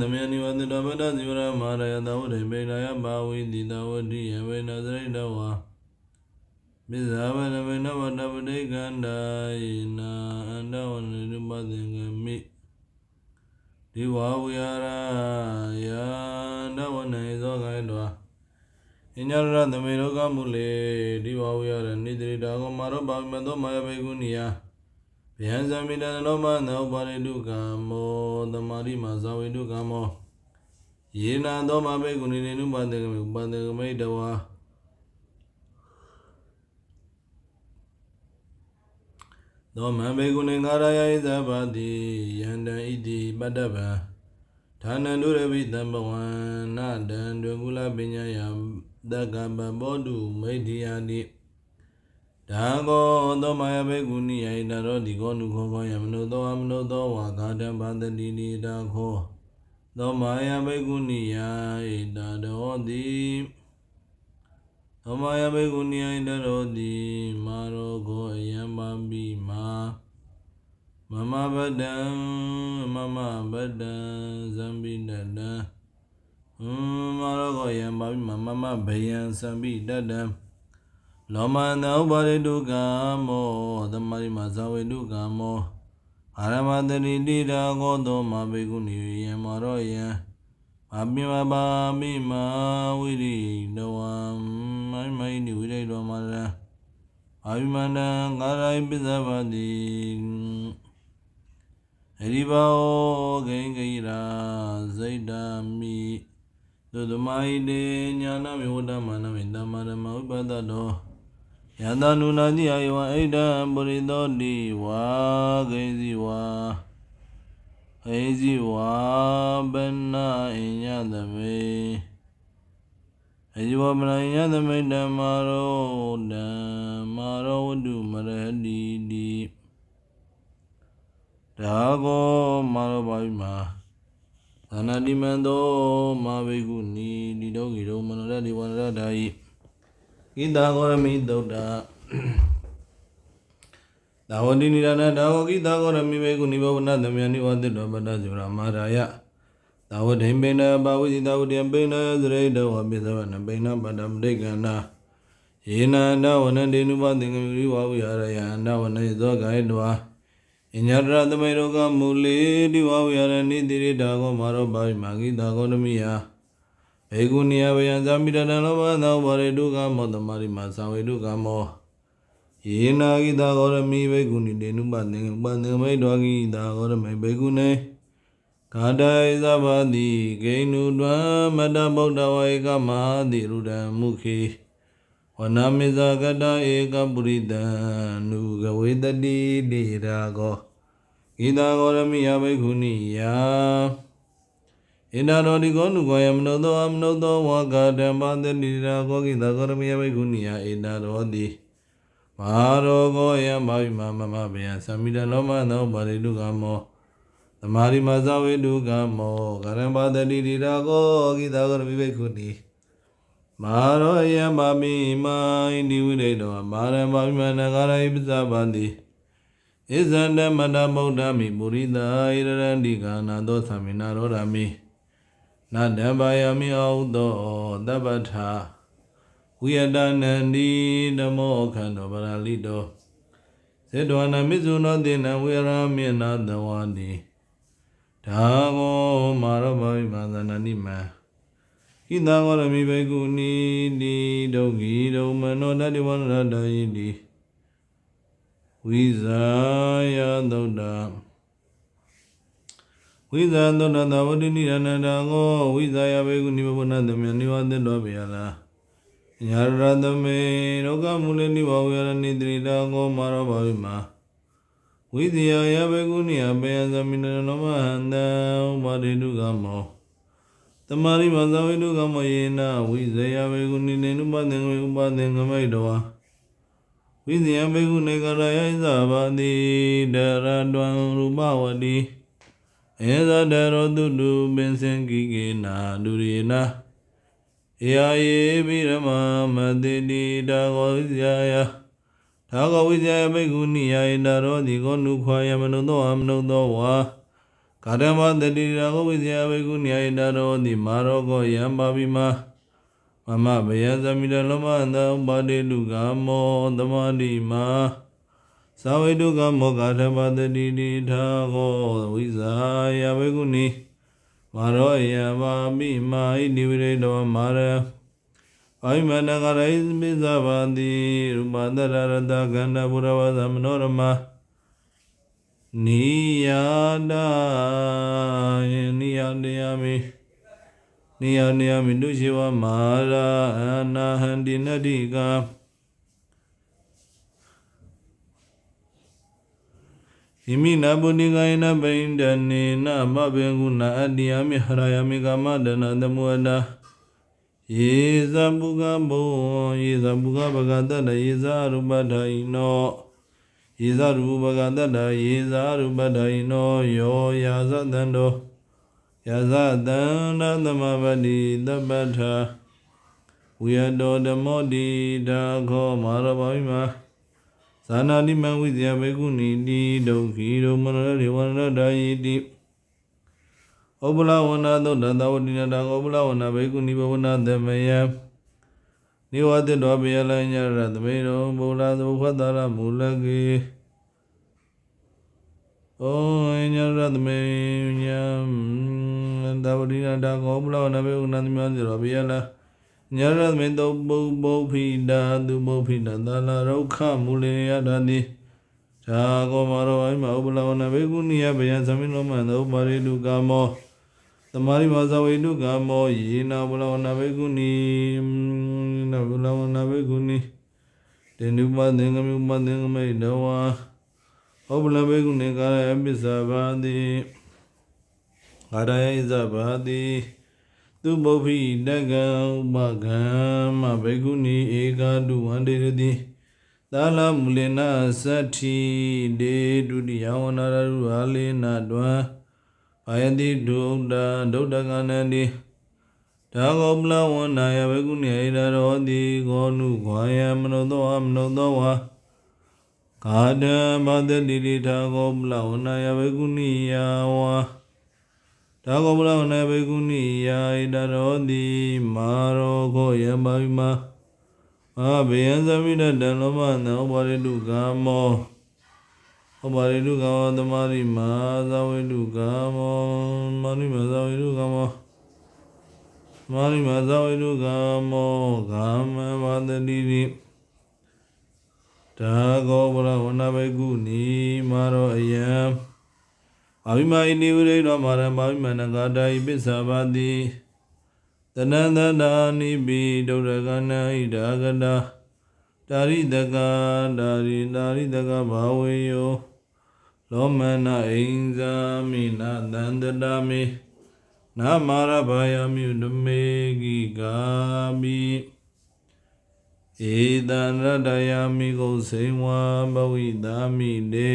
သမယနိဝတ္တဗဒ္ဒဇိဝရမဟာရယသဝတိပေနာယဘာဝိတိတဝတိယဝေနသရိတဝါပိဇာဝရဝေနဝတ္တပတိကန္တာယနာအန္တဝနိရုပသင်္ကမိဒီဝဝိဟာရယန္တဝနေသောခိုင်တော်အညရသမေရောကမူလေဒီဝဝိဟာရနိတိတာကောမာရောပါမသောမာယဘေကုဏီယ ဗျံဇမိတနောမနောပါရိတုကမောသမာရိမဇဝေတုကမောယေနာသောမဘေကုဏီနေနုပတေကမေဥပတေကမေတဝါသောမဘေကုဏေငါရယဣဇဗတိယန္တံဣတိပတ္တဗံဌာနန္တုရဝိတံဘဝန္နတံဒွေကုလပညာယတက္ကပဘောတုမိဋ္ဌိယတိ ဒါကောသောမာယဘေကုဏိယဣတရောဒီကောနုခောကောယမနုသောအမနုသောဝါဂါတံဘာတတိနိတာခောသောမာယဘေကုဏိယဣတရောတိသောမာယဘေကုဏိယဣတရောတိမာရောကောအယံပါပိမာမမဗဒံမမဗဒံဇံပိတတံဟွန်းမာရောကောယံပါပိမာမမဘယံဇံပိတတံ လောမန္တောပါရိတုကာမောသမရိမဇဝေတုကာမောအာရမတတိတိရာကောသောမဘေကုဏီယံမာရောယံအပိမပါမိမာဝိရိတဝံမိုင်းမိုင်းနိဝိရိတောမရံအာယုမန္တံကာရိုင်ပစ္စဗတိအရိဘောဂိင်္ဂိရာဇိတမိသုသမဟိတေညာနမေဝတ္တမနမေတမရမဥပဒတော ယတနုနာတိအယဝဣဒံပုရိသောတိဝါဂိစီဝါဟိစီဝါဘနာအညသမေအယဝမနညသမေဓမ္မာရောဓမ္မာရောဝတ္တုမရတိတိဒါကောမာရောပါပြီမှာသနာတိမံသောမာဘေကုနီဒီတော့ဂီရောမနောရတိဝန္ရဒာယိ ဣတာဂောရမိသုဒ္ဓသာဝတိနိရဏဒါဝကိတာဂောရမိဘေကုနိဘောဝနသမယနိဝတိတောပတ္တဇုရမာရာယသာဝတိပိဏဘာဝိသဝတိပိဏသရိတောဝပိသဝနပိဏပတ္တပဋိကန္နာယေနန္ဒဝနတေနုပသင်္ကမိဝဝိဟာရယန္ဒဝနေသောဂိုင်တဝါအညတရသမေရောကမူလေတိဝဝိဟာရနိတိရိတာကောမာရောပါဝိမာဂိတာဂောရမိယ ဘေကုဏီယဝယံဇာမိတတံလောဘသောဘာရေတုကမောတမရိမသဝေတုကမောယေနာဂိတာဂောရမိဘေကုဏီတေနုပသင်္ဥပသင်္မိတောဂိတာဂောရမိဘေကုဏေကာတဣဇဗတိဂိဏုတွံမတ္တဗုဒ္ဓဝေကမဟာတိရုဒံမုခေဝနမေဇကတဧကပုရိတံနုကဝေတတိတိရာကောဂိတာဂောရမိယဘေကုဏီယ ဣန္ဒရောဒီကောနုကောယမနောသောအမနောသောဝါဂတံပါတတိရာကောကိတာကောရမယဘေကုဏီယဣန္ဒရောတိမဟာရောကောယံဘာဝိမမမဗယံသမိတလောမသောပါရိတုကမောသမာရိမဇဝေတုကမောကရံပါတတိရာကောကိတာကောရမဘေကုဏီမဟာရောယံပါမိမာဣတိဝိရိတောမာရံပါမိမနဂရဟိပဇဗန္တိဣဇန္တမတ္တဗုဒ္ဓမိပုရိသဣရရန္တိကာနာသောသမိနာရောဓမိ နတ္တဗာယမိအောသောတပ္ပထာဝိယတနန္ဒီဓမ္မောခန္ဓေပရလိတောစေတဝနာမိဇုနောတေနဝေရမေနသဝတိဒါကောမာရဘဝိမာသနာနိမံဣတံကောရမိဘေကုဏီတိဒုက္ခိဒုမနောတတိဝရတယိတိဝိဇာယသုဒ္ဓ ဝိဇာသုဒ္ဓသဝတိနိရဏတံကိုဝိဇာယဘေကုနိဘုဏသမယနိဝသတ္တောပေယလားညာရတမေရောဂမူလနိဘဝယရဏိတိတံကိုမာရဘဝိမာဝိဇယယဘေကုနိယပေယသမိနနောမဟန္တံဥပါရိတုကမောသတမာရိမဇဝိတုကမယေနဝိဇယဘေကုနိနေနုပသင်္ကေဥပသင်္ကမိတဝါဝိဇယဘေကုနေကရယိသဘာတိဒရတံရူပဝတိ ဧဇဒရောတုတုပင်စင်ကိကေနာဒုရေနာဧယယေပိရမမတိတိတာဂောဝိဇယယသာဂဝိဇယဘေကုနိယဧတရောတိကောနုခွာယမနုသောအမနုသောဝါကာရမတတိရာဂဝိဇယဘေကုနိယဧတရောတိမာရောကောယံပါပိမာမမဘယဇမိတလောမန္တဥပါတိလူကမောသမာတိမာ သာဝေတုကမောကာထမတတိတိထာဂောဝိဇာယဘေကုနိမာရောယံပါပိမာဣတိဝိရေတောမာရအာယမနဂရိပိဇဗန္တိရူပန္တရရတကန္တဘုရဝသမနောရမနိယဒာယနိယတယမိနိယနိယမိတုရှိဝမာရာအနာဟန္တိနတိကာ မိနဗုဒိကယနပိန္ဒနေနမဘေကုဏအတ္တယမိဟရယမိကမဒနာသမုဝဒာယေဇဗုကဘောယေဇဗုကဗဂတတယေဇရူပဒိနောယေဇရူပကတတယေဇရူပဒိနောယောယာဇတံတောယာဇတံနသမဗတိတပ္ပထဝိယတောဓမ္မောတိဒါခောမာရဘဝိမာ ဇာနာတိမဝိဇယဘေကုဏီတိဒုက္ခိဒုမနရေဝနဒာယိတိဩပလဝနာသုဒ္ဓသဝတိနတာဩပလဝနာဘေကုဏီဘဝနာသမယနိဝတိတောပိယလညရသမေရောဘုလားသုဖတ်တာရမူလကေဩညရသမေညံသဝတိနတာဩပလဝနာဘေကုဏသမယဇရောပိယလည ရသမေတောပုပ္ပုဖိတာသူပုဖိတသလာရုခမူလေယတတိသာကောမရောအိမဥပလဝနာဘေကုဏီယဗယံသမိနောမန္တောပါရိတုကာမောသမာရိမာဇဝေတုကာမောယေနာဘလဝနာဘေကုဏီနဘလဝနာဘေကုဏီတေနုပသင်္ကမိဥပသင်္ကမိတဝါဩပလဘေကုဏီကာရယပိစ္ဆဘာတိကာရယဣဇဘာတိ သူပုဖိတကံဥပကံမဘေကုဏီဧကတုဝန္တေရတိသာလမူလေနသတ္ထိဒေဒုတိယဝနာရရုဟာလေနတွံဘာယတိဒုဒ္ဒဒုဒ္ဒကနန္တိဒါဂောပလဝန္နာယဘေကုဏီဣဒရောတိဂောနုခွာယမနုသောအမနုသောဝါကာဒံဘာတတိတိဒါဂောပလဝန္နာယဘေကုဏီယဝါ ဒါဂောပလဝန္နာယဘေကုဏီယဣဒရောတိမာရောခောယမဘိမာအာဘေယံသမိတတံလောမနံဥပါရိတုကာမောဥပါရိတုကာမောသမာရိမာသဝိတုကာမောမာရိမာသဝိတုကာမောမာရိမာသဝိတုကာမောကာမဝတတိတိဒါဂောပရဝနာဘေကုဏီမာရောအယံ အဘိမာဣတိဝိရိတောမာရမာဘိမနဂာတာဣပိစ္ဆာဘာတိတနန္တနာနိပိဒုရကနာဣဒါဂတာတာရိတကတာရိတာရိတကဘာဝေယောလောမနအိဉ္ဇာမိနသန္တတာမေနာမာရဘာယမြုဓမေဂိဂာမိဧတံရတယမိကုစိံဝါဘဝိတာမိတေ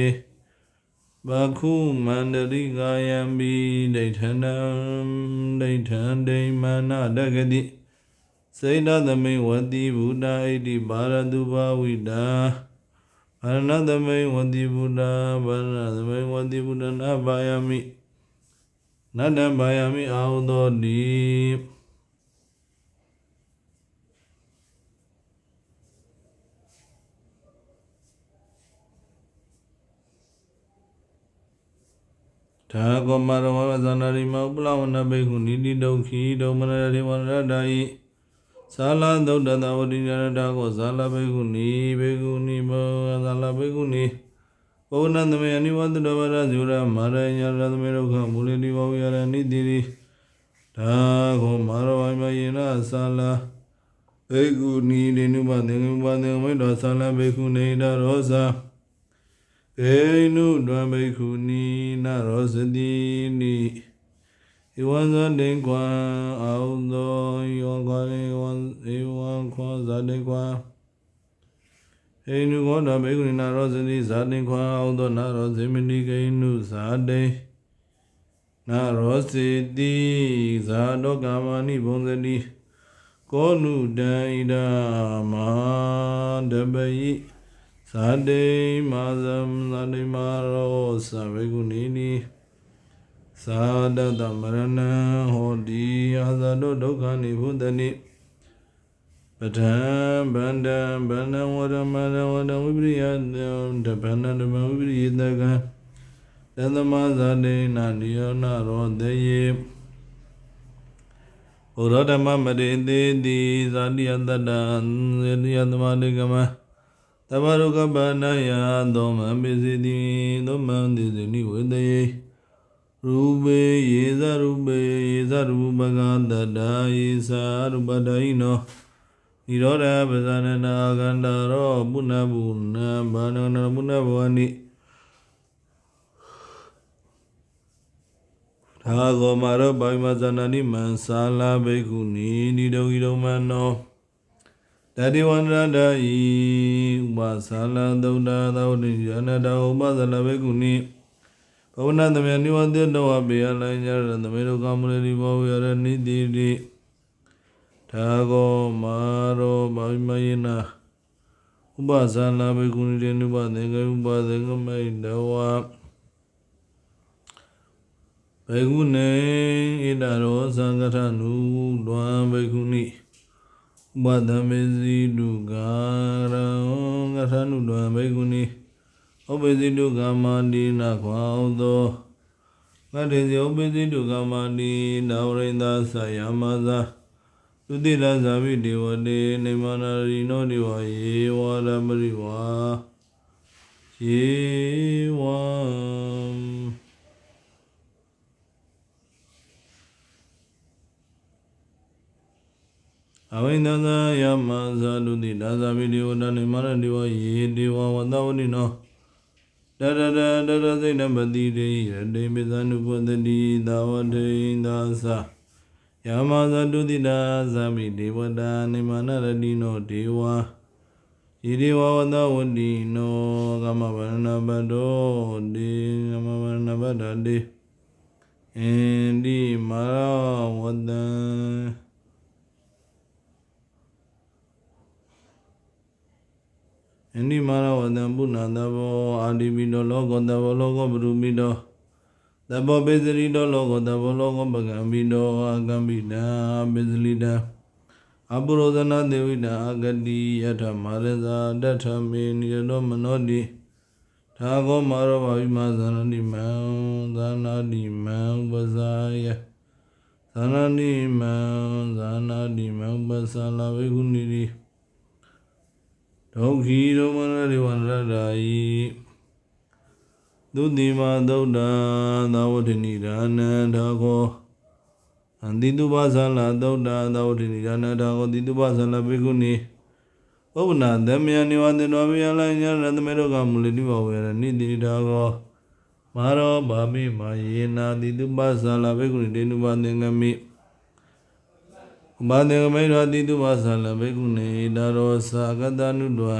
ဘခုမန္တရိကာယံပိဒိဋ္ဌနံဒိဋ္ဌံဒိမနတဂတိစေတသမိဝတိဘုဒ္ဓဣတိဘာရတုဘာဝိတာဘာရဏသမိဝတိဘုဒ္ဓဘာရဏသမိဝတိဘုဒ္ဓနာဘာယမိနတ္တဘာယမိအာဟုသောတိ သာကောမရဝဇန္နရိမဥပလဝနဘေကုနိတိဒုက္ခိဒုမနရေဝရတယိသာလသုဒ္ဓတဝတိရတကောဇာလဘေကုနိဘေကုနိဘောဇာလဘေကုနိဘုဏသမေအနိဝတ္တဝရဇုရမာရညရသမေဒုက္ခမူလတိဘောယရနိတိရိဒါကောမရဝိမယေနသာလဘေကုနိဒေနုပသင်္ကုပသင်္မိတောသာလဘေကုနေတရောဇာေ နုဒံဘိက္ခုနီနရောစတိနိဧဝံဇတိကွာအာဟုသောဧဝံခွာဧဝံဧဝံခွာဇတိကွာဟိန္ဒုဘောဓဘေကုဏနာရောစတိဇာတိခွာအာဟုသောနာရောဇေမတိကိနုဇာတိနာရောစေတိဇာတောကာမဏိဘုံစတိကောနုတံဣဒာမဟာတပယိ ဇာတိမာဇံဇာတိမာရောသဘေကုဏီနိသာဒတမရဏံဟောတိအာဇာတောဒုက္ခနိဘုဒ္ဓနိပဋ္ဌံဗန္တံဗန္နံဝရမရဝရဝိပရိယတံတဗန္နံဓမ္မဝိပရိယတကံတသမဇာတိနာနိယောနရောတေယေဘုရောဓမ္မမရေတေတိဇာတိယတတံဇေတိယသမတိကမ တဗ္ဗရုကပဏယသောမံပိစိတိသောမံတိစိနိဝေတယေရူပေယေဇရူပေယေဇရူပကတတယေဇရူပဒိနောနိရောဓပဇာနနာကန္တရောပုဏ္ဏဗုဏဘာနနပုဏ္ဏဘဝနိသာဂောမာရောပိုင်မဇဏနိမံသာလာဘိက္ခုနီနိဒုဟိဒုမနော တတိဝန္ဒဒာဤဥပသာလသုဒ္ဓသာဝတိယနတဥပသလဘိက္ခုနီဘဝနာသမယနိဝတိတောဝပေယလိုင်းညရသမေတောကမရတိဘောဝရနိတိတိသာဂောမာရောပိုင်မယနာဥပဇာလာဘိက္ခုနီတေနုပသင်္ကေဥပသင်္ကမိတဝဘေကုနေဣတရောသံဃထနုဒွံဘေကုနိ ဥပဒမေစီတုကာရံငထနုဒွံဘေကုနိဥပ္ပဇိတုကာမတိနခွာဥသောငတေစီဥပ္ပဇိတုကာမတိနာဝရိန္ဒသယမသာသုတိရဇာဝိဒေဝတေနေမနာရိနောဒီဝယေဝရမရိဝါယေဝံ အဝိန္ဒသာယမဇာတုတိဒါဇာဝိဒေဝတနေမရဒီဝယေဒေဝဝတဝနိနောတရရတရစိတ်နပတိတေယတေပိသနုပတတိသာဝတေသာသယမဇာတုတိဒါဇာမိဒေဝတာနေမနရတိနောဒေဝယေဒေဝဝတဝတိနောကမဗရဏဘတောဒေကမဗရဏဘတတေအန္တိမာရဝတံ အနိမာရဝတံပုဏ္ဏသဘောအာတိပိတောလောကောတဘောလောကောပရုပိတောသဘောပိစရိတောလောကောတဘောလောကောပကံပိတောအာကံပိတံပိစလိတံအပုရောဇနာဒေဝိတံအာဂတိယထမရဇာတထမေနိရောမနောတိသာဂောမာရောဘာဝိမဇာနတိမံဇာနာတိမံပဇာယဇာနာတိမံဇာနာတိမံပဇာလာဝေကုဏီတိ ဒုက္ခိဒုမနရိဝန္တရာယိသုတိမသုဒ္ဓသာဝတိနိဒါနန္တာခောအန္တိတုပသလသုဒ္ဓသာဝတိနိဒါနန္တာခောတိတုပသလဘေကုဏီဥပနာသမယနိဝန္တနောမြယလညရသမေရောကမူလိတိဘဝေရနိတိတာခောမာရောဗာမိမာယေနာတိတုပသလဘေကုဏီတေနုပသင်္ကမိ ဥပဒေကမိရောတိတုဝါသလဘေကုဏေဒါရောသာကတနုတဝ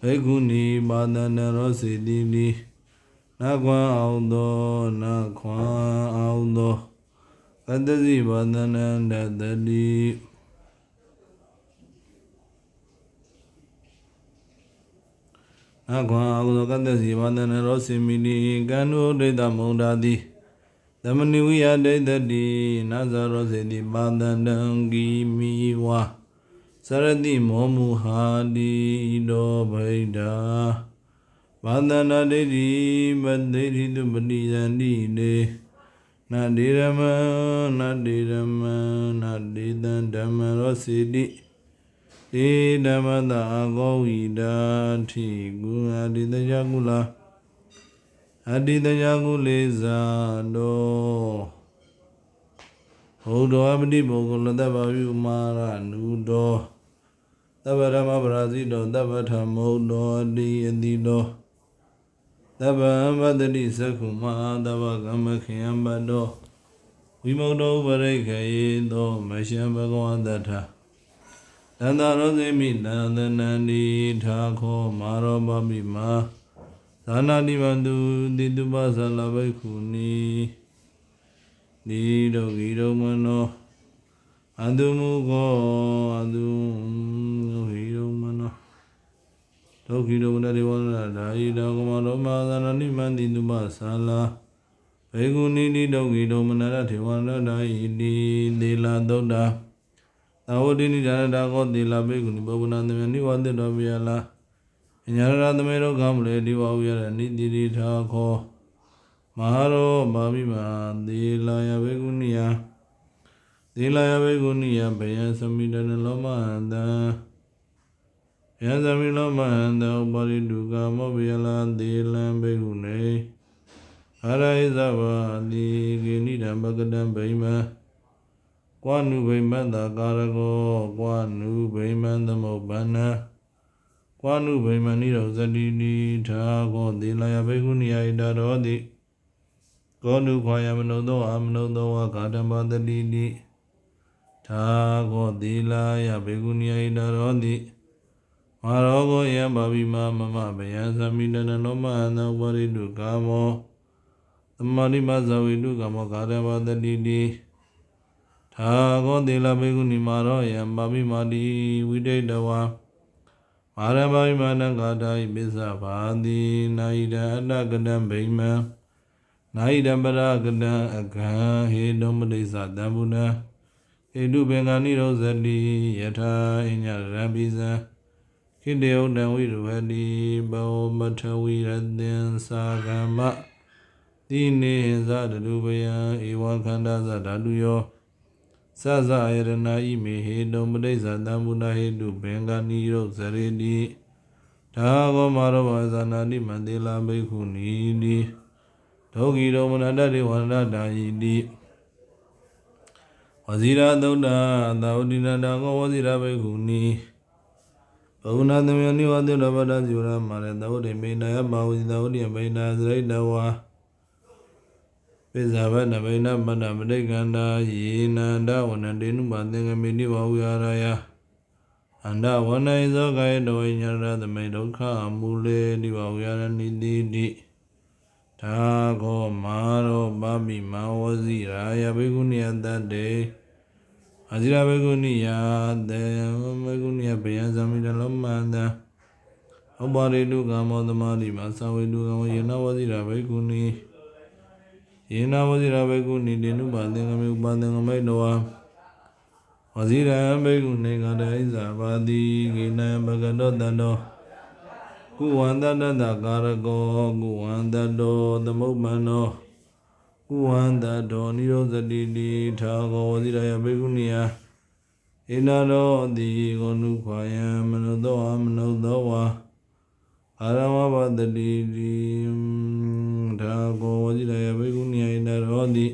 ဘေကုဏီပါဒနရောစေတိတိနခွန်အောင်သောနခွန်အောင်သောကတ္တစီပါဒနန္တတတိနခွန်အောင်သောကတ္တစီပါဒနရောစေမိတိကံနုဒိတမုံဒာတိ သမဏိဝိယဒိဋ္ဌတိနာဇရောစေတိပါဒန္တံဂီမိဝါစရတိမောမူဟာတိတောဗိဒာဘာဒန္တဒိဋ္ဌိမသိဋ္ဌိတုပတိယန္တိနေနတေရမနတေရမနတေတံဓမ္မရောစေတိေဓမ္မတာကောဝိဒာထိကုအတိတယကုလာ အတ္တိတရားကုလေးစားတော်ဘုဒ္ဓဝပတိပုဂ္ဂလတ္တဗယုမာရနုတော်သဗ္ဗဓမ္မပရာဇိတောသဗ္ဗဓမ္မုတော်အတိအတိတော်သဗ္ဗံပတ္တိသက္ခုမဟာသဗ္ဗကမ္မခေယံပတ္တောဝိမု ക്ത ဥပရိခေယေသောမရှံဘဂဝတထတန္တရောစေမိတန္တနန္ဒီထာခောမာရောပပိမာ သာနာတိမတုတိတုပသလဘိက္ခုနီဒီဒုဂီဒုမနောအတုမုခောအတုဟိဒုမနောဒုက္ခိဒုဝနဒေဝနာဓာယိတောကမတော်မာသနာနိမန္တိတုပသလာဘေကုဏိတိဒုက္ခိဒုမနရထေဝနာဓာယိတိသေလာသုဒ္ဓသာဝတိနိဒါရတာကောသေလာဘေကုဏိဘဝနာသမေနိဝတိတောပိယလာအ ညာရသမေရောကမလေဒီဝဝရနိတိတိထာခောမဟာရောမာမိမာသေလာယဘေကုဏိယသေလာယဘေကုဏိယဘယံသမိတနလောမဟန္တံယံသမီလောမဟန္တောပါရိတုကာမောဘယလာသေလံဘေဟုနေအာရိဇဝတိကိနိဒံပကတံဗိမံကွာနုဗိမံတာကာရကောကွာနုဗိမံသမုပ္ပန္န ကွာနုဗိမံနိရောဇတိနိထာကောသေလယဘေဟုနိယဣတရောတိကောနုခွာယမနုသောအမနုသောဝါကာတံပါတတိတိထာကောသေလယဘေဟုနိယဣတရောတိမာရောကိုယံပါပိမာမမဗယံသမိတနနောမဟန္တောပရိတုကာမောသမ္မာရိမဇဝိတုကာမောကာရဝတတိတိသာဂောတေလဘေကုဏီမာရောယံပါပိမာတိဝိဒိတဝါ မာရပါပိမာနံကာတာဣပိစ္ဆဘာတိနာယိတအတ္တကတံဗိမံနာယိတပရကတံအခံဟေတုံပတိစ္ဆတံဗုဒ္ဓဟေတုဘေငာနိရောဇတိယထာအညရံပိဇံခိတေယုတံဝိရဝတိဘောမထဝိရတင်သာကမ္မတိနေဇတတုပယံဧဝခန္ဓာသဓာတုယော သဇာယရဏဣမေဟေတုံပဋိစ္စတံမုဏဟေတုဘေင္ဂနိရောဇရေတိဒါဂောမာရောဝဇာနာတိမန္တေလာဘိက္ခုနီတိဒုက္ခိတောမနတတေဝန္တတာယိတိဝဇိရာသုဒ္ဓသာဝတိနာတာကောဝဇိရာဘိက္ခုနီဘုနာသမယနိဝတိရပဒဇိဝရမာရသဝတိမေနယဘာဝတိသဝတိမေနသရိတဝါ ပိဇာဘနမေနမတ္တမတိကန္တာယေနန္ဒဝနတေနုပါသင်္ကမေနိဝဝရယအန္တဝနေဇောကာယတဝိညာရသမေဒုက္ခမူလေနိဝဝရနိတိတိသာခောမာရောပပိမဝဇိရာယဘေကုဏိယတတ္တေအဇိရဘေကုဏိယတေဘေကုဏိယဘေယံသမိတလောမန္တဥပါရိတုကာမောသမာတိမသဝေတုကာမောယေနဝဇိရဘေကုဏိယေ နဝဇိရဘေကုဏိတေနုပါသင်္ကမေဥပါသင်္ကမေတောဝဇိရဘေကုဏိကတဣဇာပါတိကိနံဘဂတောတန္တောကုဝန္တတတကာရကောကုဝန္တတောသမုပ္ပန္နောကုဝန္တတောနိရောဇတိတိထာဂောဝဇိရယဘေကုဏီယဣနာရောတိဂောနုခွာယံမနုသောအမနုသောဝါ အာရမဘတတိတိထာဂောဝဇိရယဘေကုဏီယဣနာရောတိ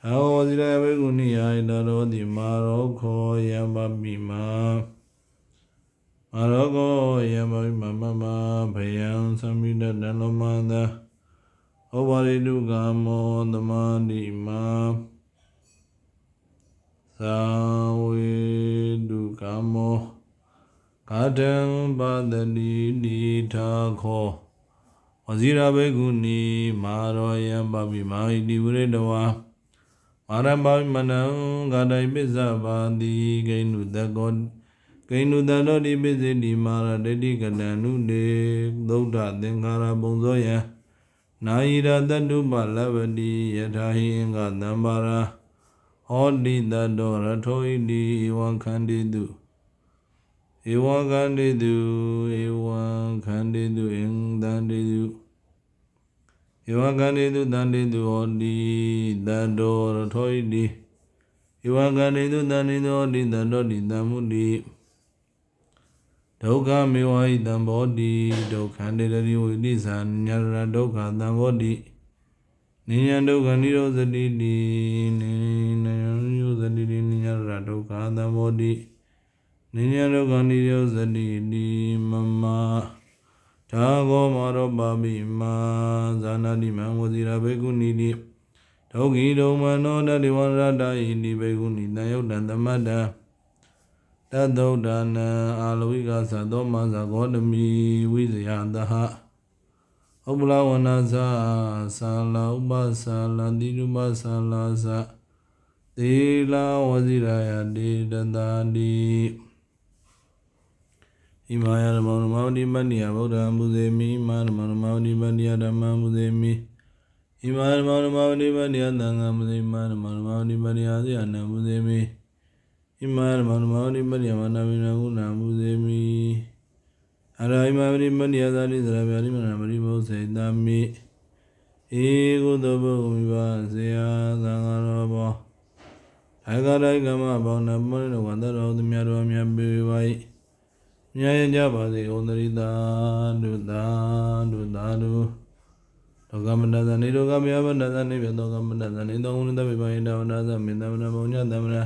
ထာဂောဝဇိရယဘေကုဏီယဣနာရောတိမာရောခောယံပပိမာမာရောခောယံပပိမာမမဘယံသမိတတံလောမန္တဩဝရိတုကာမောသမာတိမာသာဝေတုကာမော ကာတံပါတတိတိထာခောဝဇိရဘေကုဏီမာရောယံပပိမာဟိတိဝိရတဝါမာရပပိမနံဂာတိုင်ပစ္ဆပါတိဂိဏုတကောကိဏုတတောတိပစ္စေတိမာရတတိကတံနုနေသုဒ္ဓသင်္ခါရပုံဇောယံနာယိရတတုပလဗတိယထာဟိအင်္ဂသံပါရာဟောတိတတောရထောဣတိဧဝံခန္တိတု ဧဝံခန္တိတုဧဝံခန္တိတုအင်္တန္တိတုဧဝံခန္တိတုတန္တိတုဟောတိတတောရထောဣတိဧဝံခန္တိတုတန္တိတုဟောတိတတောတိတမ္မုတိဒုက္ခမေဝဟိတံဘောတိဒုက္ခန္တေတရိဝိတိသညာရဒုက္ခတံဘောတိနိညာဒုက္ခនិရောဇတိတိနိညာនិရောဇတိတိနိညာရဒုက္ခတံဘောတိ နိညာဒုက္ခនិရောဇတိတိမမဒါဂောမရောပါမိမာဇာနာတိမံဝဇိရဘေကုဏီတိဒဒုက္ခိဒုမနောတတိဝရတဣတိဘေကုဏိတံယုတ်တံသမတ္တံတသုဒ္ဒနာအာလဝိကသသောမသဂောတမိဝိဇယတဟဥပ္ပလဝနာသသာလဥပသလတိရုပသလာသသေလဝဇိရယတေတတတိ ဣမာယဓမ္မနမဝတိပတ္တိယဗုဒ္ဓံမုဇေမိဣမာဓမ္မနမဝတိပတ္တိယဓမ္မံမုဇေမိဣမာဓမ္မနမဝတိပတ္တိယသံဃံမုဇေမိဣမာဓမ္မနမဝတိပတ္တိယသေယနံမုဇေမိဣမာဓမ္မနမဝတိပတ္တိယမနာမိနကုဏမုဇေမိအရာဣမာဝတိပတ္တိယသာတိသရဗျာတိမနာမရိမောစေတမိဧကုသဘုမိပါစေယသံဃာရောဘောအဂရိကမဘောနမောနဝန္တရောသမြတော်မြတ်ပေဝိုင် မြတ်ရကြပါစေဩန္တရိတာဒုတာဒုတာဒုဒုက္ကမတသနေဒုက္ကမယမတသနေပြတောကမတသနေတောဝိတပိပယတဝနာသမင်သမနမောညသမန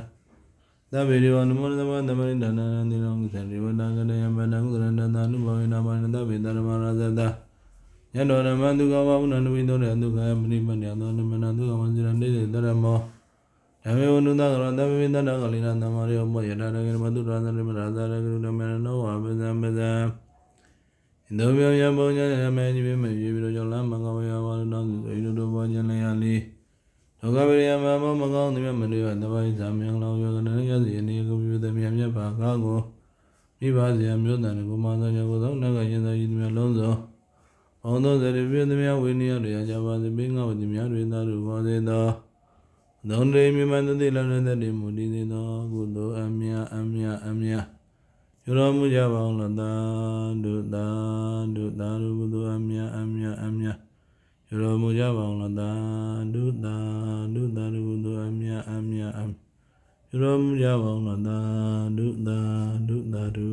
သဗ္ဗေရိဝနမောသမသမရိဒနာနိလောကိသရိဝတကတယမနကုသရဏတနုဘဝေနမနတဗေတရမရဇတညတောရမဒုက္ခဝဝနနဝိတောရဒုက္ခယမနိမညသောနမနဒုက္ခဝဇိရနေတရမော ဓမ္မေဝနုသကရတမေတတကလိနသမရိယမောယတရကေမတုရသရမရဇရကေရမေနောဝပဇံပဇံဣန္ဒမေယဘောညရမေနိဗ္ဗမေယေပြီးတော့ကြောင့်လမ်းမကောင်းရပါလို့တော့ဣန္ဒုဘောညလျာလီလောကဝိရိယမမောမကောင်းသည်မနိယတပိုင်ဇာမြောင်းလောယောကနရယစီအနေကိုပြုသည်မြတ်မြတ်ပါကားကိုမိဘဇာမျိုးတန်ကိုမာသောကြောင့်သောနဂရင်သောဤသည်များလုံးစုံဘောင်းသောဇရပြည့်သည်များဝိနည်းတွေအကြပါစေပင်ငါဝတိများတွေသာတို့ဘောစေသော သုံးရေမြမတတိလနတတိမူတည်စေသောကုသိုလ်အမြအမြအမြယူတော်မူကြပါအောင်လောသာဒုသာဒုသာဒုကုသိုလ်အမြအမြအမြယူတော်မူကြပါအောင်လောသာဒုသာဒုသာဒုကုသိုလ်အမြအမြအမြယူတော်မူကြပါအောင်လောသာဒုသာဒုသာဒု